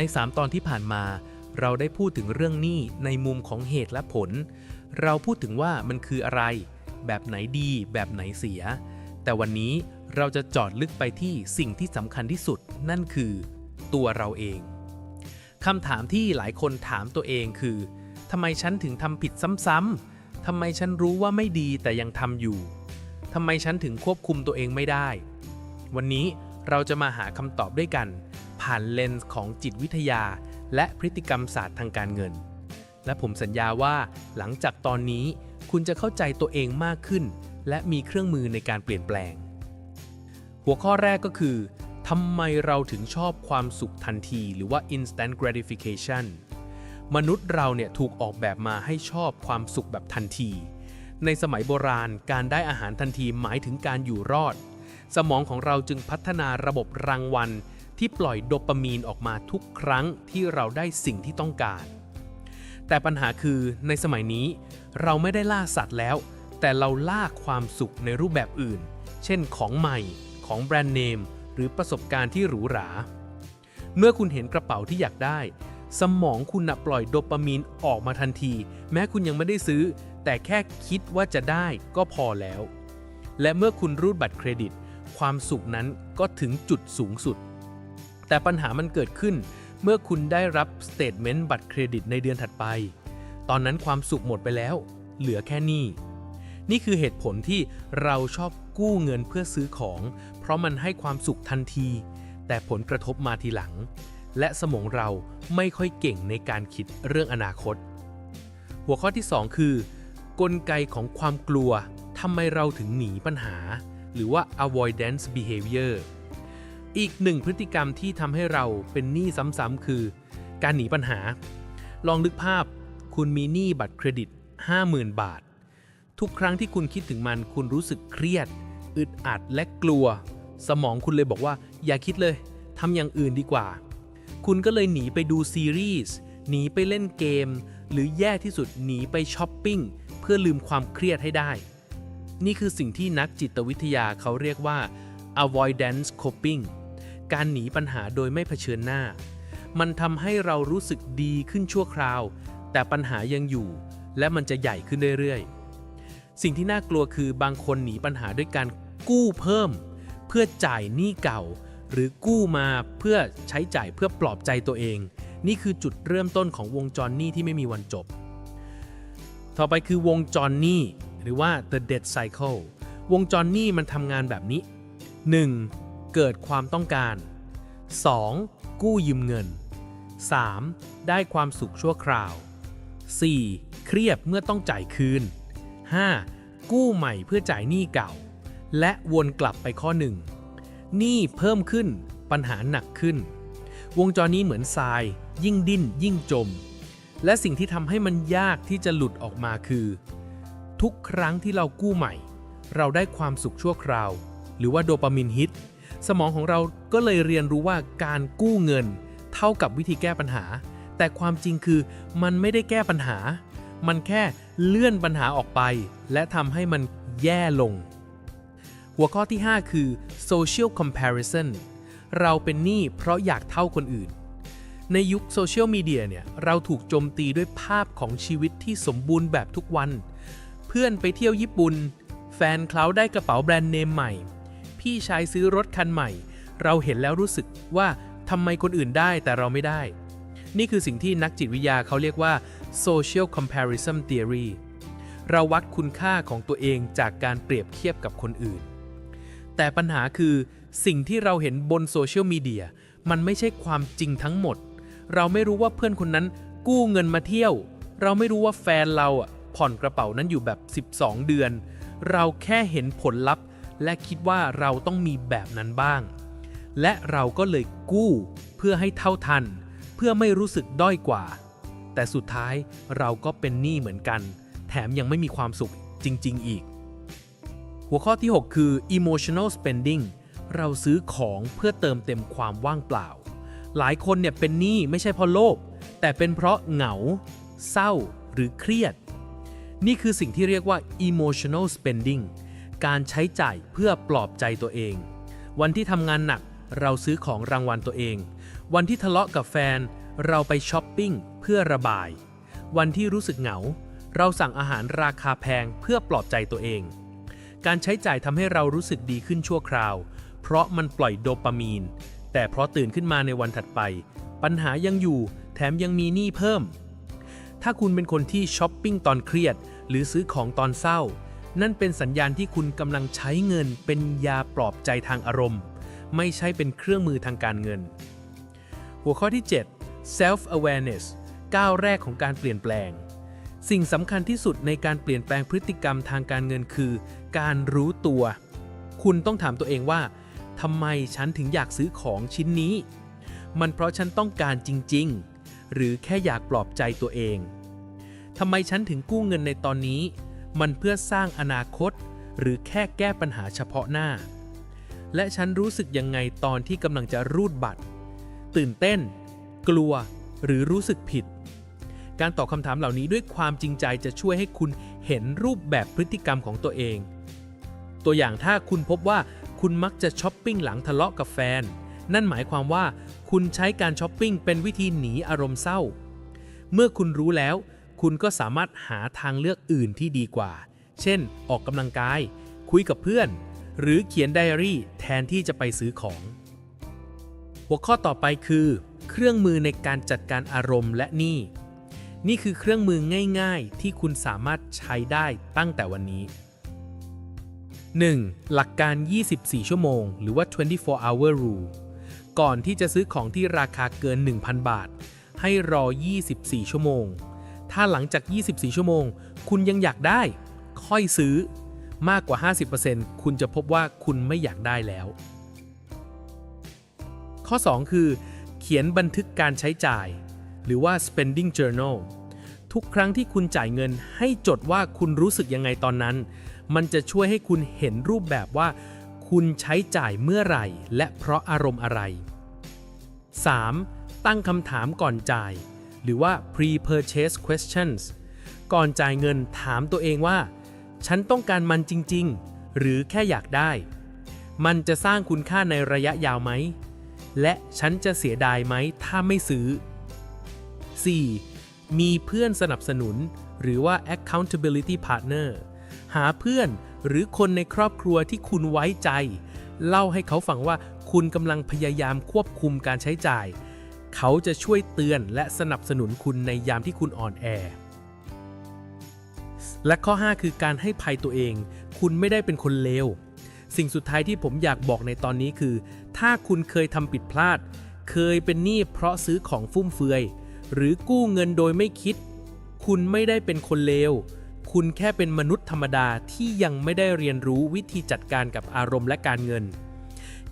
ใน 3 ตอนที่ผ่านมา เราได้พูดถึงเรื่องหนี้ในมุมของเหตุและผล เราพูดถึงว่ามันคืออะไร แบบไหนดีแบบไหนเสีย แต่วันนี้เราจะจอดลึกไปที่สิ่งที่สำคัญที่สุด นั่นคือ ตัวเราเองคำถามที่หลายคนถามตัวเองคือทำไมฉันถึงทำผิดซ้ำๆทำไมฉันรู้ว่าไม่ดีแต่ยังทำอยู่ทำไมฉันถึงควบคุมตัวเองไม่ได้ วันนี้เราจะมาหาคำตอบด้วยกัน ผ่านเลนส์ของจิตวิทยา และพฤติกรรมศาสตร์ทางการเงิน และผมสัญญาว่าหลังจากตอนนี้คุณจะเข้าใจตัวเองมากขึ้น และมีเครื่องมือในการเปลี่ยนแปลง หัวข้อแรกก็คือทำไมเราถึงชอบความสุขทันที หรือว่า instant gratification มนุษย์เราเนี่ยถูกออกแบบมาให้ชอบความสุขแบบทันที ในสมัยโบราณการได้อาหารทันทีหมายถึงการอยู่รอด สมองของเราจึงพัฒนาระบบรางวัล ที่ปล่อยโดปามีนออกมาทุกครั้งที่เราได้สิ่งที่ต้องการ แต่ปัญหาคือในสมัยนี้ เราไม่ได้ล่าสัตว์แล้ว แต่เราล่าความสุขในรูปแบบอื่น เช่นของใหม่ ของแบรนด์เนม หรือประสบการณ์ที่หรูหรา เมื่อคุณเห็นกระเป๋าที่อยากได้ สมองคุณนะปล่อยโดปามีนออกมาทันที แม้คุณยังไม่ได้ซื้อ แต่แค่คิดว่าจะได้ก็พอแล้ว และเมื่อคุณรูดบัตรเครดิต ความสุขนั้นก็ถึงจุดสูงสุด แต่ปัญหามันเกิดขึ้น เมื่อคุณได้รับสเตทเมนต์บัตรเครดิตในเดือนถัดไป ตอนนั้นความสุขหมดไปแล้ว เหลือแค่นี้ นี่คือเหตุผลที่เราชอบกู้เงินเพื่อซื้อของ เพราะมันให้ความสุขทันที แต่ผลกระทบมาทีหลัง และสมองเราไม่ค่อยเก่งในการคิดเรื่องอนาคต หัวข้อที่ 2 คือ กลไกของความกลัวทำไมเราถึงหนีปัญหา หรือว่า avoidance behavior อีกหนึ่งพฤติกรรมที่ทำให้เราเป็นหนี้ซ้ำๆคือ การหนีปัญหา ลองนึกภาพ คุณมีหนี้บัตรเครดิต 50,000 บาท ทุกครั้งที่คุณคิดถึงมัน คุณรู้สึกเครียด อึดอัดและกลัว สมองคุณเลยบอกว่า อย่าคิดเลยทำอย่างอื่นดีกว่า คุณก็เลยหนีไปดูซีรีส์หนีไปเล่นเกม หรือแย่ที่สุดหนีไปช้อปปิ้งเพื่อลืมความเครียดให้ได้ นี่คือสิ่งที่นักจิตวิทยาเขาเรียกว่า avoidance coping การหนีปัญหาโดยไม่เผชิญหน้า มันทำให้เรารู้สึกดีขึ้นชั่วคราว แต่ปัญหายังอยู่ และมันจะใหญ่ขึ้นเรื่อยๆ สิ่งที่น่ากลัวคือบางคนหนีปัญหาด้วยการกู้เพิ่ม เพื่อจ่ายหนี้เก่า หรือกู้มาเพื่อใช้จ่ายเพื่อปลอบใจตัวเอง นี่คือจุดเริ่มต้นของวงจรหนี้ที่ไม่มีวันจบ ต่อไปคือวงจรหนี้หรือว่า the debt cycle วงจรหนี้มันทำงานแบบนี้ 1. เกิดความต้องการ 2. กู้ยืมเงิน 3. ได้ความสุขชั่วคราว 4. เครียดเมื่อต้องจ่ายคืน 5. กู้ใหม่เพื่อจ่ายหนี้เก่า และวนกลับไปข้อหนึ่งหนี้เพิ่มขึ้นปัญหาหนักขึ้น วงจรนี้เหมือนทราย ยิ่งดิ้น ยิ่งจม และสิ่งที่ทำให้มันยากที่จะหลุดออกมาคือ ทุกครั้งที่เรากู้ใหม่ เราได้ความสุขชั่วคราว หรือว่าโดปามินฮิต สมองของเราก็เลยเรียนรู้ว่าการกู้เงิน เท่ากับวิธีแก้ปัญหา แต่ความจริงคือมันไม่ได้แก้ปัญหา มันแค่เลื่อนปัญหาออกไป และทำให้มันแย่ลง หัวข้อที่ 5 คือ social comparison เราเป็นหนี้เพราะอยากเท่าคนอื่น ในยุคโซเชียลมีเดียเนี่ย เราถูกโจมตีด้วยภาพของชีวิตที่สมบูรณ์แบบทุกวัน เพื่อนไปเที่ยวญี่ปุ่น แฟนเขาได้กระเป๋าแบรนด์เนมใหม่ พี่ชายซื้อรถคันใหม่ เราเห็นแล้วรู้สึกว่าทำไมคนอื่นได้แต่เราไม่ได้ นี่คือสิ่งที่นักจิตวิทยาเขาเรียกว่า social comparison theory เราวัดคุณค่าของตัวเองจากการเปรียบเทียบกับคนอื่น แต่ปัญหาคือสิ่งที่เราเห็นบนโซเชียลมีเดียมันไม่ใช่ความจริงทั้งหมด เราไม่รู้ว่าเพื่อนคนนั้นกู้เงินมาเที่ยว เราไม่รู้ว่าแฟนเราอะผ่อนกระเป๋านั้นอยู่แบบ 12 เดือน เราแค่เห็นผลลัพธ์ และคิดว่าเราต้องมีแบบนั้นบ้าง และเราก็เลยกู้เพื่อให้เท่าทัน เพื่อไม่รู้สึกด้อยกว่า แต่สุดท้ายเราก็เป็นหนี้เหมือนกัน แถมยังไม่มีความสุขจริง ๆ อีก หัวข้อที่ 6 คือ emotional spending เราซื้อของเพื่อเติมเต็มความว่างเปล่า หลายคนเนี่ยเป็นหนี้ไม่ใช่เพราะโลภแต่เป็นเพราะเหงา เศร้าหรือเครียด นี่คือสิ่งที่เรียกว่า emotional spending การใช้จ่ายเพื่อปลอบใจตัวเอง วันที่ทำงานหนักเราซื้อของรางวัลตัวเอง วันที่ทะเลาะกับแฟน เราไปช้อปปิ้งเพื่อระบาย วันที่รู้สึกเหงา เราสั่งอาหารราคาแพงเพื่อปลอบใจตัวเอง การใช้จ่ายทำให้เรารู้สึกดีขึ้นชั่วคราว เพราะมันปล่อยโดปามีน แต่เพราะตื่นขึ้นมาในวันถัดไป ปัญหายังอยู่แถมยังมีหนี้เพิ่ม ถ้าคุณเป็นคนที่ช้อปปิ้งตอนเครียด หรือซื้อของตอนเศร้า นั่นเป็นสัญญาณที่คุณกำลังใช้เงินเป็นยาปลอบใจทางอารมณ์ ไม่ใช่เป็นเครื่องมือทางการเงิน หัวข้อที่ 7 self awareness ก้าวแรกของการเปลี่ยนแปลง สิ่งสำคัญที่สุดในการเปลี่ยนแปลงพฤติกรรมทางการเงินคือ การรู้ตัว คุณต้องถามตัวเองว่าทำไมฉันถึงอยากซื้อของชิ้นนี้ มันเพราะฉันต้องการจริง ๆ หรือแค่อยากปลอบใจตัวเองทำไมฉันถึงกู้เงินในตอนนี้ มันเพื่อสร้างอนาคต หรือแค่แก้ปัญหาเฉพาะหน้า และฉันรู้สึกยังไงตอนที่กำลังจะรูดบัตร ตื่นเต้น กลัว หรือรู้สึกผิด การตอบคำถามเหล่านี้ด้วยความจริงใจจะช่วยให้คุณเห็นรูปแบบพฤติกรรมของตัวเอง ตัวอย่างถ้าคุณพบว่าคุณมักจะช้อปปิ้งหลังทะเลาะกับแฟน นั่นหมายความว่าคุณใช้การช้อปปิ้งเป็นวิธีหนีอารมณ์เศร้า เมื่อคุณรู้แล้ว คุณก็สามารถหาทางเลือกอื่นที่ดีกว่า เช่น ออกกำลังกาย คุยกับเพื่อน หรือเขียนไดอารี่แทนที่จะไปซื้อของ หัวข้อต่อไปคือ เครื่องมือในการจัดการอารมณ์และหนี้ นี่คือเครื่องมือง่ายๆ ที่คุณสามารถใช้ได้ตั้งแต่วันนี้ 1. หลักการ 24 ชั่วโมง หรือว่า 24 hour rule ก่อนที่จะซื้อของที่ราคาเกิน 1,000 บาท ให้รอ 24 ชั่วโมง ถ้าหลังจาก 24 ชั่วโมง คุณยังอยากได้ ค่อยซื้อ มากกว่า 50%คุณจะพบว่าคุณไม่อยากได้แล้ว ข้อ 2 คือ เขียนบันทึกการใช้จ่าย หรือว่า spending journal ทุกครั้งที่คุณจ่ายเงินให้จดว่าคุณรู้สึกยังไงตอนนั้น มันจะช่วยให้คุณเห็นรูปแบบว่า คุณใช้จ่ายเมื่อไหร่ และเพราะอารมณ์อะไร 3. ตั้งคำถามก่อนจ่าย หรือว่า pre-purchase questions ก่อนจ่ายเงินถามตัวเองว่า ฉันต้องการมันจริง ๆ หรือแค่อยากได้ มันจะสร้างคุณค่าในระยะยาวไหม และฉันจะเสียดายไหมถ้าไม่ซื้อ 4. มีเพื่อนสนับสนุน หรือว่า accountability partner หาเพื่อนหรือคนในครอบครัวที่คุณไว้ใจ เล่าให้เขาฟังว่าคุณกำลังพยายามควบคุมการใช้จ่าย เขาจะช่วยเตือนและสนับสนุนคุณในยามที่คุณอ่อนแอ และข้อ 5 คือการให้ภัยตัวเอง คุณไม่ได้เป็นคนเลว สิ่งสุดท้ายที่ผมอยากบอกในตอนนี้คือ ถ้าคุณเคยทำผิดพลาด เคยเป็นหนี้เพราะซื้อของฟุ่มเฟือย หรือกู้เงินโดยไม่คิด คุณไม่ได้เป็นคนเลว คุณแค่เป็นมนุษย์ธรรมดาที่ยังไม่ได้เรียนรู้วิธีจัดการกับอารมณ์และการเงิน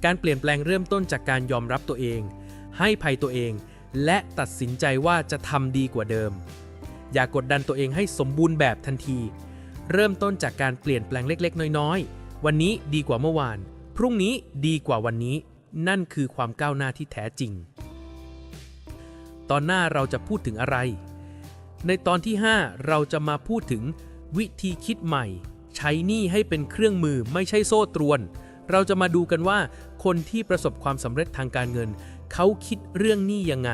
การเปลี่ยนแปลงเริ่มต้นจากการยอมรับตัวเอง ให้ภัยตัวเอง และตัดสินใจว่าจะทำดีกว่าเดิม อย่ากดดันตัวเองให้สมบูรณ์แบบทันที เริ่มต้นจากการเปลี่ยนแปลงเล็ก ๆ น้อย ๆ วันนี้ดีกว่าเมื่อวาน พรุ่งนี้ดีกว่าวันนี้ นั่นคือความก้าวหน้าที่แท้จริง ตอนหน้าเราจะพูดถึงอะไร ในตอนที่ 5 เราจะมาพูดถึง วิธีคิดใหม่ ใช้หนี้ให้เป็นเครื่องมือไม่ใช่โซ่ตรวนเราจะมาดูกันว่าคนที่ประสบความสำเร็จทางการเงิน เขาคิดเรื่องนี้ยังไง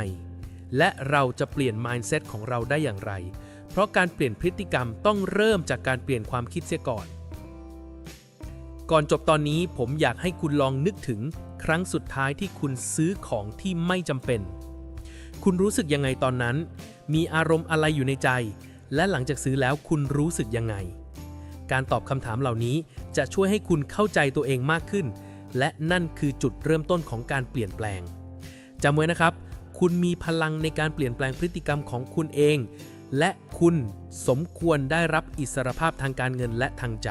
และเราจะเปลี่ยน mindset ของเราได้อย่างไร เพราะการเปลี่ยนพฤติกรรมต้องเริ่มจากการเปลี่ยนความคิดเสียก่อน ก่อนจบตอนนี้ผมอยากให้คุณลองนึกถึงครั้งสุดท้ายที่คุณซื้อของที่ไม่จำเป็น คุณรู้สึกยังไงตอนนั้น มีอารมณ์อะไรอยู่ในใจ และหลังจากซื้อแล้วคุณรู้สึกยังไง การตอบคำถามเหล่านี้จะช่วยให้คุณเข้าใจตัวเองมากขึ้น และนั่นคือจุดเริ่มต้นของการเปลี่ยนแปลง จำไว้นะครับ คุณมีพลังในการเปลี่ยนแปลงพฤติกรรมของคุณเอง และคุณสมควรได้รับอิสรภาพทางการเงินและทางใจ